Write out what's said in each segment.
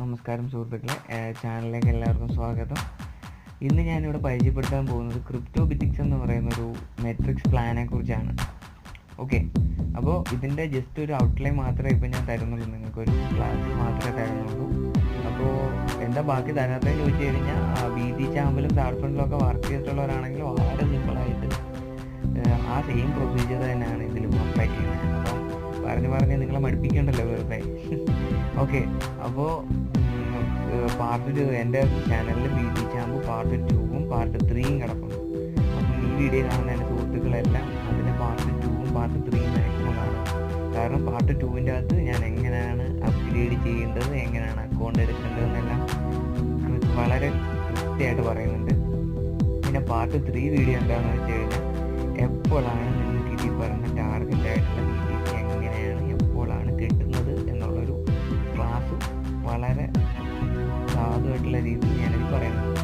നമസ്കാരം സുഹൃത്തുക്കളെ ചാനലിലേക്ക് എല്ലാവർക്കും സ്വാഗതം. ഇന്ന് ഞാനിവിടെ പരിചയപ്പെടുത്താൻ പോകുന്നത് ക്രിപ്റ്റോ ബിറ്റിക്സ് എന്ന് പറയുന്ന ഒരു മെട്രിക്സ് പ്ലാനെ കുറിച്ചാണ്. ഓക്കെ അപ്പോൾ ഇതിന്റെ ജസ്റ്റ് ഒരു ഔട്ട്ലൈൻ മാത്രമേ ഇപ്പോൾ ഞാൻ തരുന്നുള്ളൂ. നിങ്ങൾക്ക് ഒരു ക്ലാസ് മാത്രമേ തരുന്നുള്ളൂ. അപ്പോൾ എന്താ ബാക്കി തരാത്തതെന്ന് ചോദിച്ചു കഴിഞ്ഞാൽ ടി ചാമ്പലും താഴ്ഫണ്ടിലും ഒക്കെ വർക്ക് ചെയ്തിട്ടുള്ളവരാണെങ്കിൽ വളരെ സിമ്പിളായിട്ട് ആ സെയിം പ്രൊസീജിയർ തന്നെയാണ് ഇതിലും അപ്ലൈ ചെയ്യുന്നത്. അപ്പം പറഞ്ഞ് പറഞ്ഞ് നിങ്ങളെ മടുപ്പിക്കണ്ടല്ലോ വെറുതെ. ഓക്കെ അപ്പോൾ പാർട്ട് ടു എന്റെ ചാനലിൽ ബി ജി ക്യാമ്പ് പാർട്ട് ടൂവും പാർട്ട് ത്രീയും കിടക്കുന്നു. അപ്പം ഈ വീഡിയോ കാണുന്ന എന്റെ സുഹൃത്തുക്കളെല്ലാം അതിന്റെ പാർട്ട് ടൂവും പാർട്ട് ത്രീയും മാക്സിമം കാണും കാരണം പാർട്ട് ടൂവിന്റെ അകത്ത് ഞാൻ എങ്ങനെയാണ് അപ്ഗ്രേഡ് ചെയ്യേണ്ടത് എങ്ങനെയാണ് അക്കൗണ്ട് എടുക്കേണ്ടതെന്നെല്ലാം വളരെ കൃത്യമായിട്ട് പറയുന്നുണ്ട്. പിന്നെ പാർട്ട് ത്രീ വീഡിയോ എന്താണെന്ന് വെച്ച് കഴിഞ്ഞാൽ എപ്പോഴാണ് നിങ്ങൾക്ക് ഈ പറയുന്ന സാധുവായിട്ടുള്ള രീതിയിൽ ഞാനിത് പറയുന്നത്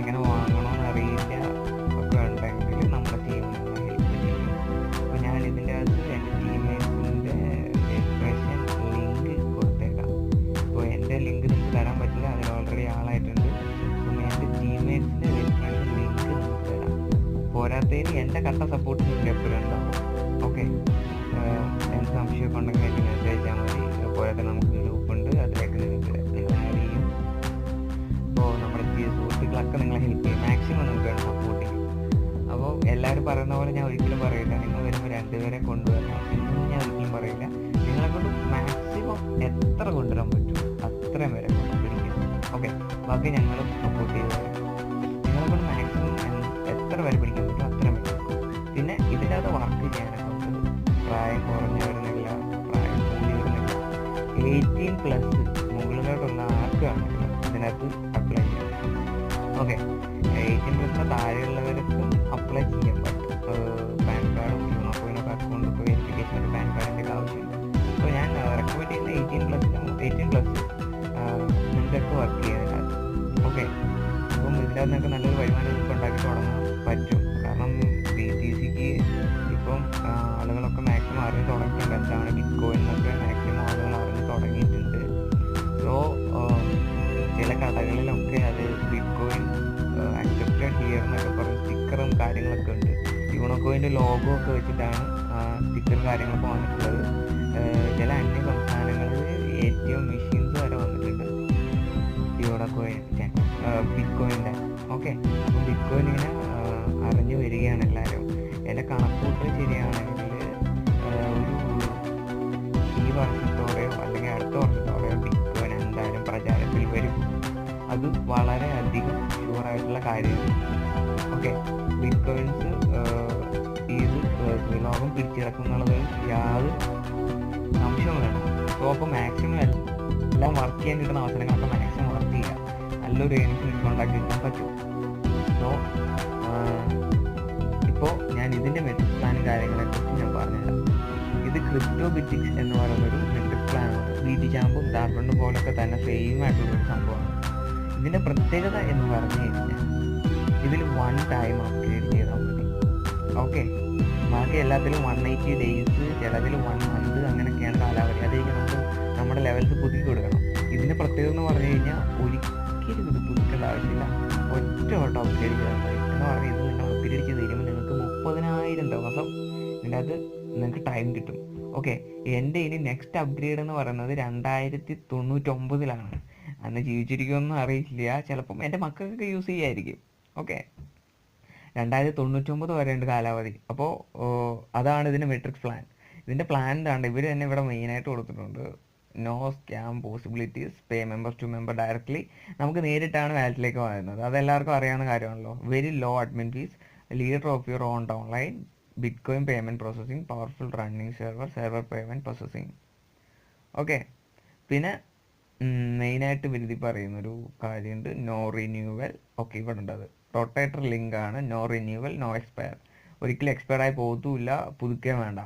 എങ്ങനെ വാങ്ങണമെന്ന് ബാക്കി ഞങ്ങളും ഇതിനകത്ത് നിങ്ങൾക്ക് നല്ലൊരു വരുമാനം ഇപ്പോൾ ഉണ്ടാക്കി തുടങ്ങാൻ പറ്റും. കാരണം ബി ടി സിക്ക് ഇപ്പം ആളുകളൊക്കെ മാക്സിമം അറിഞ്ഞ് തുടങ്ങിയിട്ടുണ്ട് എന്താണ് ബിറ്റ് കോയിൻ എന്നൊക്കെ. മാക്സിമം ആളുകൾ അറിഞ്ഞ് തുടങ്ങിയിട്ടുണ്ട്. സോ ചില കടകളിലൊക്കെ അത് ബിറ്റ്കോയിൻ അക്സെപ്റ്റഡ് ഹിയർ എന്നൊക്കെ പറഞ്ഞ് സ്റ്റിക്കറും കാര്യങ്ങളൊക്കെ ഉണ്ട്. യൂണോക്കോയിന്റെ ലോഗോ ഒക്കെ വെച്ചിട്ടാണ് സ്റ്റിക്കറും കാര്യങ്ങളൊക്കെ വന്നിട്ടുള്ളത്. ചില അന്യ ഓക്കെ. അപ്പം ബിറ്റ്കോയിൻ ഇങ്ങനെ അറിഞ്ഞു വരികയാണ് എല്ലാവരും എന്റെ കണക്കൂട്ടൽ ശരിയാണെങ്കിൽ ഒരു ഈ വർഷത്തോടെയോ അല്ലെങ്കിൽ അടുത്ത വർഷത്തോടെയോ ബിറ്റ്കോയിൻ എന്തായാലും പ്രചാരത്തിൽ വരും. അത് വളരെ അധികം ഷുവറായിട്ടുള്ള കാര്യമാണ്. ഓക്കെ. ബിറ്റ്കോയിൻസ് ഇത് ലോകം പിടിച്ചെടുക്കും എന്നുള്ളത് യാതൊരു സംശയവും വേണം സോ അപ്പോൾ മാക്സിമം എല്ലാം വർക്ക് ചെയ്യാൻ കിട്ടുന്ന അവസരങ്ങളൊക്കെ മാക്സിമം വർക്ക് ചെയ്യുക നല്ലൊരു ഏണിങ്സ് കോണ്ടാക്ട് എടുക്കാൻ പറ്റും. സോ ഇപ്പോൾ ഞാൻ ഇതിന്റെ മെട്രിക് പ്ലാൻ കാര്യങ്ങളെക്കുറിച്ച് ഞാൻ പറഞ്ഞുതരാം. ഇത് ക്രിപ്റ്റോ ബിറ്റിക്സ് എന്ന് പറയുന്ന ഒരു മെട്രിക് പ്ലാനാണ് ബി ടി ക്യാമ്പും ഡാർബണ്ടും പോലൊക്കെ തന്നെ സെയിം ആയിട്ടുള്ളൊരു സംഭവമാണ്. ഇതിന്റെ പ്രത്യേകത എന്ന് പറഞ്ഞു കഴിഞ്ഞാൽ ഇതിൽ വൺ ടൈം അപ്ഗ്രേഡ് ചെയ്താൽ മതി. ഓക്കെ ബാക്കി എല്ലാത്തിലും വൺ എയ്റ്റി ഡേയ്സ് ചിലതിൽ വൺ മന്ത് അങ്ങനെയൊക്കെയാണ് കാലാവധി. അതേക്ക് നമുക്ക് നമ്മുടെ ലെവൽസ് പുതുക്കി കൊടുക്കണം. ഇതിന്റെ പ്രത്യേകത എന്ന് പറഞ്ഞു കഴിഞ്ഞാൽ ഒരിക്കലും ഇത് പുതുക്കേണ്ട ആവശ്യമില്ല. ഒറ്റ വട്ടം അപ്ഗ്രേഡ് ചെയ്താൽ എന്ന് പറഞ്ഞാൽ ഇത് നിങ്ങൾ അപ്ഗ്രേഡ് ചെയ്ത് തരുമ്പോൾ നിങ്ങൾക്ക് മുപ്പതിനായിരം ദിവസം അത് നിങ്ങൾക്ക് ടൈം കിട്ടും. ഓക്കെ എന്റെ ഇനി നെക്സ്റ്റ് അപ്ഗ്രേഡ് എന്ന് പറയുന്നത് രണ്ടായിരത്തി തൊണ്ണൂറ്റൊമ്പതിലാണ് അന്ന് ജീവിച്ചിരിക്കുമെന്ന് അറിയില്ല. ചിലപ്പം എന്റെ മക്കൾക്കൊക്കെ യൂസ് ചെയ്യായിരിക്കും. ഓക്കെ രണ്ടായിരത്തി തൊണ്ണൂറ്റൊമ്പത് വരെ ഉണ്ട് കാലാവധി അപ്പോൾ അതാണ് ഇതിന്റെ മെട്രിക് പ്ലാൻ ഇതിന്റെ പ്ലാൻ എന്താണ് ഇവർ തന്നെ ഇവിടെ മെയിനായിട്ട് കൊടുത്തിട്ടുണ്ട്. No scam possibilities pay member to member directly നമുക്ക് നേരിട്ടാണ് വാലറ്റിലേക്ക് വരുന്നത് അതെല്ലാവർക്കും അറിയാവുന്ന കാര്യമാണല്ലോ. Very low admin fees leader of your own online line bitcoin payment processing powerful running server server payment processing okay പിന്നെ മെയിനായിട്ട് വിരുതി പറയുന്നൊരു കാര്യമുണ്ട്. നോ റിന്യൂവൽ ഓക്കെ ഇവിടെ ഉണ്ട് അത് റൊട്ടേറ്റർ ലിങ്ക് ആണ്. നോ റിന്യൂവൽ നോ എക്സ്പയർ ഒരിക്കലും എക്സ്പയർ ആയി പോകത്തുമില്ല പുതുക്കേ വേണ്ട.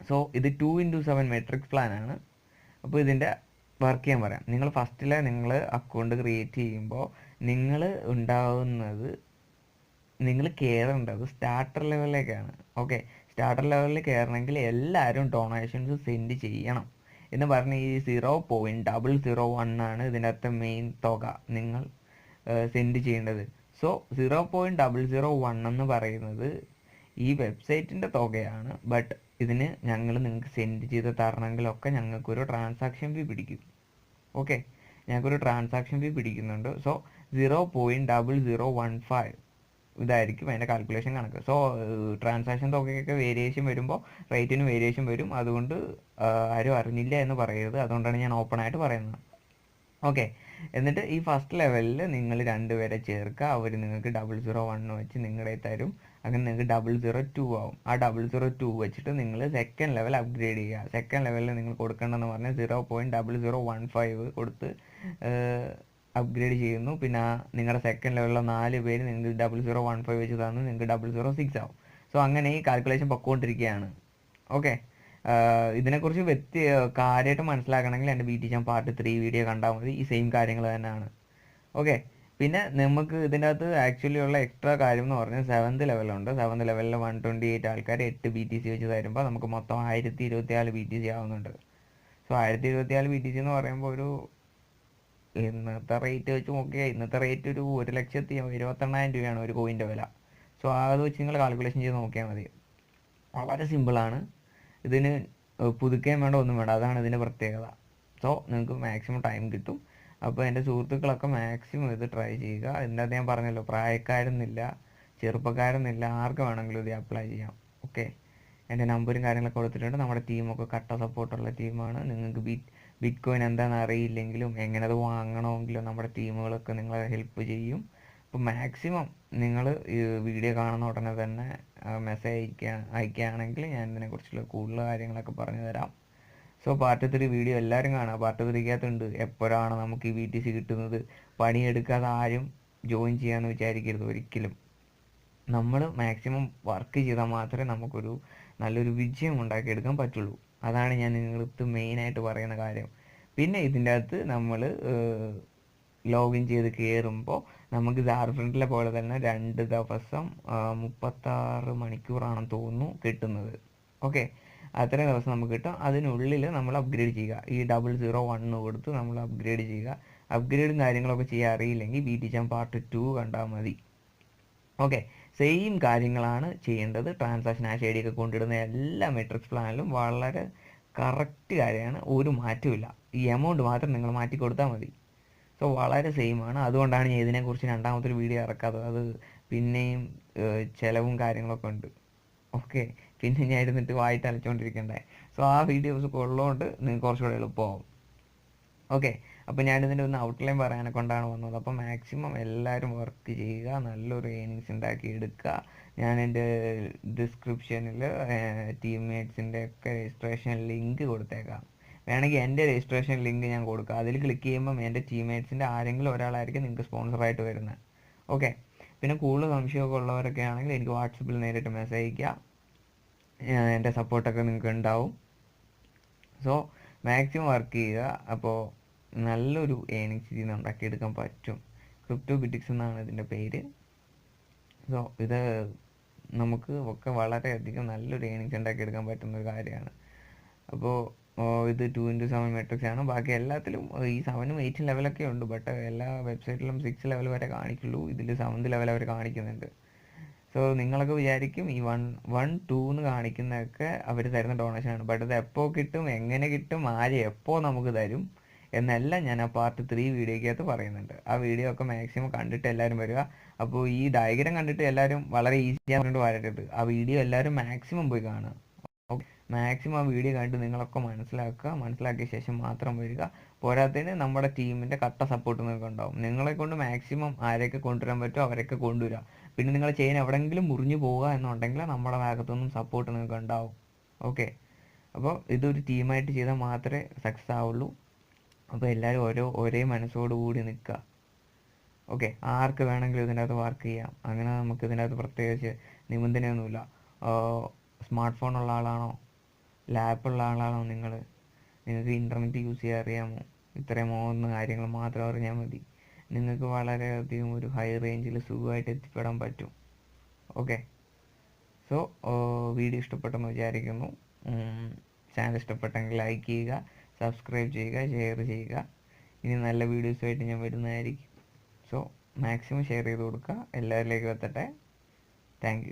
സോ ഇത് ടു ഇന്റു സെവൻ മെട്രിക്സ് പ്ലാനാണ് അപ്പോൾ ഇതിന്റെ വർക്ക് ചെയ്യാൻ പറയാം. നിങ്ങൾ ഫസ്റ്റിലെ നിങ്ങൾ അക്കൗണ്ട് ക്രിയേറ്റ് ചെയ്യുമ്പോൾ നിങ്ങൾ ഉണ്ടാവുന്നത് നിങ്ങൾ കയറേണ്ടത് സ്റ്റാർട്ടർ ലെവലിലേക്കാണ് ഓക്കെ സ്റ്റാർട്ടർ ലെവലിൽ കയറണമെങ്കിൽ എല്ലാവരും ഡൊണേഷൻസ് സെൻഡ് ചെയ്യണം. എന്ന് പറഞ്ഞ് ഈ zero point double zero one ആണ് ഇതിനകത്ത് മെയിൻ തുക നിങ്ങൾ സെൻഡ് ചെയ്യേണ്ടത്. So zero point double zero one എന്ന് പറയുന്നത് ഈ വെബ്സൈറ്റിന്റെ തുകയാണ്. ബട്ട് ഇതിന് ഞങ്ങൾ നിങ്ങൾക്ക് സെൻഡ് ചെയ്ത് തരണമെങ്കിലൊക്കെ ഞങ്ങൾക്കൊരു ട്രാൻസാക്ഷൻ ഫീ പിടിക്കും. ഓക്കെ ഞങ്ങൾക്കൊരു ട്രാൻസാക്ഷൻ ഫീ പിടിക്കുന്നുണ്ട്. So zero point double zero one five ഇതായിരിക്കും അതിന്റെ കാൽക്കുലേഷൻ കണക്ക്. സോ ട്രാൻസാക്ഷൻ തുകയൊക്കെ വേരിയേഷൻ വരുമ്പോൾ റേറ്റിന് വേരിയേഷൻ വരും. അതുകൊണ്ട് ആരും അറിഞ്ഞില്ല എന്ന് പറയരുത്. അതുകൊണ്ടാണ് ഞാൻ ഓപ്പൺ ആയിട്ട് പറയുന്നത്. ഓക്കെ എന്നിട്ട് ഈ ഫസ്റ്റ് ലെവലിൽ നിങ്ങൾ രണ്ടുപേരെ ചേർക്കുക. അവർ നിങ്ങൾക്ക് ഡബിൾ സീറോ വൺ വെച്ച് നിങ്ങളുടെ തരും. അങ്ങനെ നിങ്ങൾക്ക് ഡബിൾ സീറോ ടു ആവും. ആ ഡബിൾ സീറോ ടു വെച്ചിട്ട് നിങ്ങൾ സെക്കൻഡ് ലെവൽ അപ്ഗ്രേഡ് ചെയ്യുക. സെക്കൻഡ് ലെവലിൽ നിങ്ങൾ കൊടുക്കേണ്ടതെന്ന് പറഞ്ഞാൽ zero point double zero one five കൊടുത്ത് അപ്ഗ്രേഡ് ചെയ്യുന്നു. പിന്നെ നിങ്ങളുടെ സെക്കൻഡ് ലെവലിലെ നാല് പേര് നിങ്ങൾക്ക് ഡബിൾ സീറോ വൺ ഫൈവ് വെച്ച് തന്നു. നിങ്ങൾക്ക് ഡബിൾ സീറോ സിക്സ് ആവും. സോ അങ്ങനെ ഈ കാൽക്കുലേഷൻ പൊക്കോണ്ടിരിക്കുകയാണ്. ഓക്കെ ഇതിനെക്കുറിച്ച് വ്യക്തി കാര്യമായിട്ട് മനസ്സിലാക്കണമെങ്കിൽ എന്റെ B T chan part three video കണ്ടാൽ മതി. ഈ സെയിം കാര്യങ്ങൾ തന്നെയാണ്. ഓക്കെ പിന്നെ നമുക്ക് ഇതിന്റെ അകത്ത് ആക്ച്വലി ഉള്ള എക്സ്ട്രാ കാര്യം എന്ന് പറഞ്ഞാൽ സെവൻത് ലെവലുണ്ട് സെവൻത് ലെവലിൽ വൺ ട്വന്റി എയ്റ്റ് ആൾക്കാർ എട്ട് ബി ടി സി വെച്ച് തരുമ്പോൾ നമുക്ക് മൊത്തം ആയിരത്തി ഇരുപത്തിനാല് ബി ടി സി ആവുന്നുണ്ട്. സോ ആയിരത്തി ഇരുപത്തിനാല് ബി ടി സി എന്ന് പറയുമ്പോൾ ഒരു ഇന്നത്തെ റേറ്റ് വെച്ച് നോക്കിയാൽ ഇന്നത്തെ റേറ്റ് ഒരു ഒരു ലക്ഷത്തി ഇരുപത്തെണ്ണായിരം രൂപയാണ് ഒരു കോയിന്റെ വില. സോ അത് വെച്ച് നിങ്ങൾ കാൽക്കുലേഷൻ ചെയ്ത് നോക്കിയാൽ മതി. വളരെ സിമ്പിളാണ് ഇതിന് പുതുക്കുകയും വേണ്ട ഒന്നും വേണ്ട. അതാണ് ഇതിന്റെ പ്രത്യേകത. സോ നിങ്ങൾക്ക് മാക്സിമം ടൈം കിട്ടും. അപ്പോൾ എന്റെ സുഹൃത്തുക്കളൊക്കെ മാക്സിമം ഇത് ട്രൈ ചെയ്യുക. എന്താ ഞാൻ പറഞ്ഞല്ലോ പ്രായക്കാരെന്നില്ല ചെറുപ്പക്കാരെന്നില്ല ആർക്ക് വേണമെങ്കിലും ഇത് അപ്ലൈ ചെയ്യാം. ഓക്കെ എന്റെ നമ്പറും കാര്യങ്ങളൊക്കെ കൊടുത്തിട്ടുണ്ട്. നമ്മുടെ ടീമൊക്കെ കട്ട സപ്പോർട്ടുള്ള ടീമാണ് നിങ്ങൾക്ക് ബിറ്റ് ബിറ്റ് കോയിൻ എന്താണെന്ന് അറിയില്ലെങ്കിലും എങ്ങനെ അത് വാങ്ങണമെങ്കിലും നമ്മുടെ ടീമുകളൊക്കെ നിങ്ങളെ ഹെൽപ്പ് ചെയ്യും. അപ്പോൾ മാക്സിമം നിങ്ങൾ ഈ വീഡിയോ കാണുന്ന ഉടനെ തന്നെ മെസ്സേജ് അയക്കുക അയക്കുകയാണെങ്കിൽ ഞാൻ ഇതിനെക്കുറിച്ചുള്ള കൂടുതൽ കാര്യങ്ങളൊക്കെ പറഞ്ഞു തരാം സോ പാർട്ട് ത്രീ വീഡിയോ എല്ലാവരും കാണാം. പാർട്ട് ത്രീക്കകത്തുണ്ട് എപ്പോഴാണ് നമുക്ക് ഈ വി ടി സി കിട്ടുന്നത്? പണിയെടുക്കാതെ ആരും ജോയിൻ ചെയ്യാമെന്ന് വിചാരിക്കരുത് ഒരിക്കലും. നമ്മൾ മാക്സിമം വർക്ക് ചെയ്താൽ മാത്രമേ നമുക്കൊരു നല്ലൊരു വിജയം ഉണ്ടാക്കിയെടുക്കാൻ പറ്റുള്ളൂ. അതാണ് ഞാൻ നിങ്ങൾക്ക് മെയിനായിട്ട് പറയുന്ന കാര്യം. പിന്നെ ഇതിന്റെ അകത്ത് നമ്മൾ ലോഗിൻ ചെയ്ത് കയറുമ്പോൾ നമുക്ക് ജാർഫ്രണ്ടിലെ പോലെ തന്നെ രണ്ട് ദിവസം മുപ്പത്താറ് മണിക്കൂറാണെന്ന് തോന്നുന്നു കിട്ടുന്നത്. ഓക്കെ അത്രയും ദിവസം നമുക്ക് കിട്ടും. അതിനുള്ളിൽ നമ്മൾ അപ്ഗ്രേഡ് ചെയ്യുക. ഈ ഡബിൾ സീറോ വണ്ണ് കൊടുത്ത് നമ്മൾ അപ്ഗ്രേഡ് ചെയ്യുക. അപ്ഗ്രേഡും കാര്യങ്ങളൊക്കെ ചെയ്യാൻ അറിയില്ലെങ്കിൽ B T chan part two കണ്ടാൽ മതി. ഓക്കെ സെയിം കാര്യങ്ങളാണ് ചെയ്യേണ്ടത്. ട്രാൻസാക്ഷൻ ആ ഐ ഡി ഒക്കെ കൊണ്ടിടുന്ന എല്ലാ മെട്രിക്സ് പ്ലാനിലും വളരെ കറക്റ്റ് കാര്യമാണ്. ഒരു മാറ്റമില്ല ഈ എമൗണ്ട് മാത്രം നിങ്ങൾ മാറ്റി കൊടുത്താൽ മതി. സോ വളരെ സെയിം ആണ്. അതുകൊണ്ടാണ് ഞാൻ ഇതിനെക്കുറിച്ച് രണ്ടാമത്തെ വീഡിയോ ഇറക്കാത്തത്. അത് പിന്നെയും ചിലവും കാര്യങ്ങളൊക്കെ ഉണ്ട്. ഓക്കെ പിന്നെ ഞാൻ ഇരുന്നിട്ട് വായിട്ട് അലച്ചുകൊണ്ടിരിക്കണ്ടേ സോ ആ വീഡിയോസ് ഉള്ളതുകൊണ്ട് നിങ്ങൾക്ക് കുറച്ചുകൂടെ എളുപ്പമാവും. ഓക്കെ അപ്പോൾ ഞാനിതിന്റെ ഒന്ന് ഔട്ട്ലൈൻ പറയാനെ കൊണ്ടാണ് വന്നത്. അപ്പോൾ മാക്സിമം എല്ലാവരും വർക്ക് ചെയ്യുക നല്ലൊരു ഏണിങ്സ് ഉണ്ടാക്കി എടുക്കുക. ഞാൻ എന്റെ ഡിസ്ക്രിപ്ഷനിൽ ടീംമേറ്റ്സിന്റെ ഒക്കെ രജിസ്ട്രേഷൻ ലിങ്ക് കൊടുത്തേക്കാം. വേണമെങ്കിൽ എന്റെ രജിസ്ട്രേഷൻ ലിങ്ക് ഞാൻ കൊടുക്കാം. അതിൽ ക്ലിക്ക് ചെയ്യുമ്പം എന്റെ ടീംമേറ്റ്സിന്റെ ആരെങ്കിലും ഒരാളായിരിക്കും നിങ്ങൾക്ക് സ്പോൺസറായിട്ട് വരുന്നത് ഓക്കെ പിന്നെ കൂടുതൽ സംശയമൊക്കെ ഉള്ളവരൊക്കെ ആണെങ്കിൽ എനിക്ക് വാട്സപ്പിൽ നേരിട്ട് മെസ്സേജ് അയക്കുക എന്റെ സപ്പോർട്ടൊക്കെ നിങ്ങൾക്ക് ഉണ്ടാവും സോ മാക്സിമം വർക്ക് ചെയ്യുക. അപ്പോൾ നല്ലൊരു ഏണിങ്സ് നിന്ന് ഉണ്ടാക്കിയെടുക്കാൻ പറ്റും. ക്രിപ്റ്റോ ബിറ്റിക്സ് എന്നാണ് ഇതിന്റെ പേര്. സോ ഇത് നമുക്ക് ഒക്കെ വളരെയധികം നല്ലൊരു ഏണിങ്സ് ഉണ്ടാക്കിയെടുക്കാൻ പറ്റുന്ന ഒരു കാര്യമാണ്. അപ്പോൾ ഇത് ടു ഇന്റു സെവൻ മെട്രിക്സ് ആണ്. ബാക്കി എല്ലാത്തിലും ഈ സെവനും എയ്റ്റും ലെവലൊക്കെ ഉണ്ട്. ബട്ട് എല്ലാ വെബ്സൈറ്റിലും സിക്സ് ലെവൽ വരെ കാണിക്കുള്ളൂ. ഇതിൽ സെവൻത് ലെവൽ അവർ കാണിക്കുന്നുണ്ട്. സോ നിങ്ങളൊക്കെ വിചാരിക്കും ഈ വൺ വൺ ടു എന്ന് കാണിക്കുന്നതൊക്കെ അവർ തരുന്ന ഡൊണേഷനാണ് ബട്ട് അത് എപ്പോൾ കിട്ടും എങ്ങനെ കിട്ടും ആര് എപ്പോൾ നമുക്ക് തരും എന്നെല്ലാം ഞാൻ ആ പാർട്ട് ത്രീ വീഡിയോക്കകത്ത് പറയുന്നുണ്ട്. ആ വീഡിയോ ഒക്കെ മാക്സിമം കണ്ടിട്ട് എല്ലാവരും വരിക. അപ്പോൾ ഈ ഡയഗ്രം കണ്ടിട്ട് എല്ലാവരും വളരെ ഈസിയായി കൊണ്ട് വരരുത്. ആ വീഡിയോ എല്ലാവരും മാക്സിമം പോയി കാണുക. ഓക്കെ മാക്സിമം ആ വീഡിയോ കണ്ടിട്ട് നിങ്ങളൊക്കെ മനസ്സിലാക്കുക. മനസ്സിലാക്കിയ ശേഷം മാത്രം വരിക. പോരാത്തതിന് നമ്മുടെ ടീമിന്റെ കട്ട സപ്പോർട്ട് നിങ്ങൾക്ക് ഉണ്ടാവും. നിങ്ങളെ കൊണ്ട് മാക്സിമം ആരെയൊക്കെ കൊണ്ടുവരാൻ പറ്റുമോ അവരൊക്കെ കൊണ്ടുവരിക പിന്നെ നിങ്ങൾ ചെയിൻ എവിടെയെങ്കിലും മുറിഞ്ഞു പോവുക എന്നുണ്ടെങ്കിൽ നമ്മുടെ ഭാഗത്തുനിന്നും സപ്പോർട്ട് നിങ്ങൾക്ക് ഉണ്ടാവും. ഓക്കെ അപ്പോൾ ഇതൊരു ടീമായിട്ട് ചെയ്താൽ മാത്രമേ സക്സസ് ആവുള്ളൂ. അപ്പോൾ എല്ലാവരും ഓരോ ഒരേ മനസ്സോടുകൂടി നിൽക്കുക. ഓക്കെ ആർക്ക് വേണമെങ്കിലും ഇതിന്റെ അകത്ത് വർക്ക് ചെയ്യാം. അങ്ങനെ നമുക്ക് ഇതിന്റെ അകത്ത് പ്രത്യേകിച്ച് നിബന്ധനയൊന്നുമില്ല. സ്മാർട്ട് ഫോൺ ഉള്ള ആളാണോ? ലാപ്പുള്ള ആളാണോ നിങ്ങൾ നിങ്ങൾക്ക് ഇന്റർനെറ്റ് യൂസ് ചെയ്യാൻ അറിയാമോ? ഇത്രയും മൂന്ന് കാര്യങ്ങൾ മാത്രം അറിഞ്ഞാൽ മതി. നിങ്ങൾക്ക് വളരെയധികം ഒരു ഹൈ റേഞ്ചിൽ സുഖമായിട്ട് എത്തിപ്പെടാൻ പറ്റും. ഓക്കെ സോ വീഡിയോ ഇഷ്ടപ്പെട്ടെന്ന് വിചാരിക്കുന്നു. ചാനൽ ഇഷ്ടപ്പെട്ടെങ്കിൽ ലൈക്ക് ചെയ്യുക സബ്സ്ക്രൈബ് ചെയ്യുക ഷെയർ ചെയ്യുക. ഇനി നല്ല വീഡിയോസുമായിട്ട് ഞാൻ വരുന്നതായിരിക്കും. സോ മാക്സിമം ഷെയർ ചെയ്ത് കൊടുക്കുക. എല്ലാവരിലേക്കും എത്തട്ടെ. താങ്ക്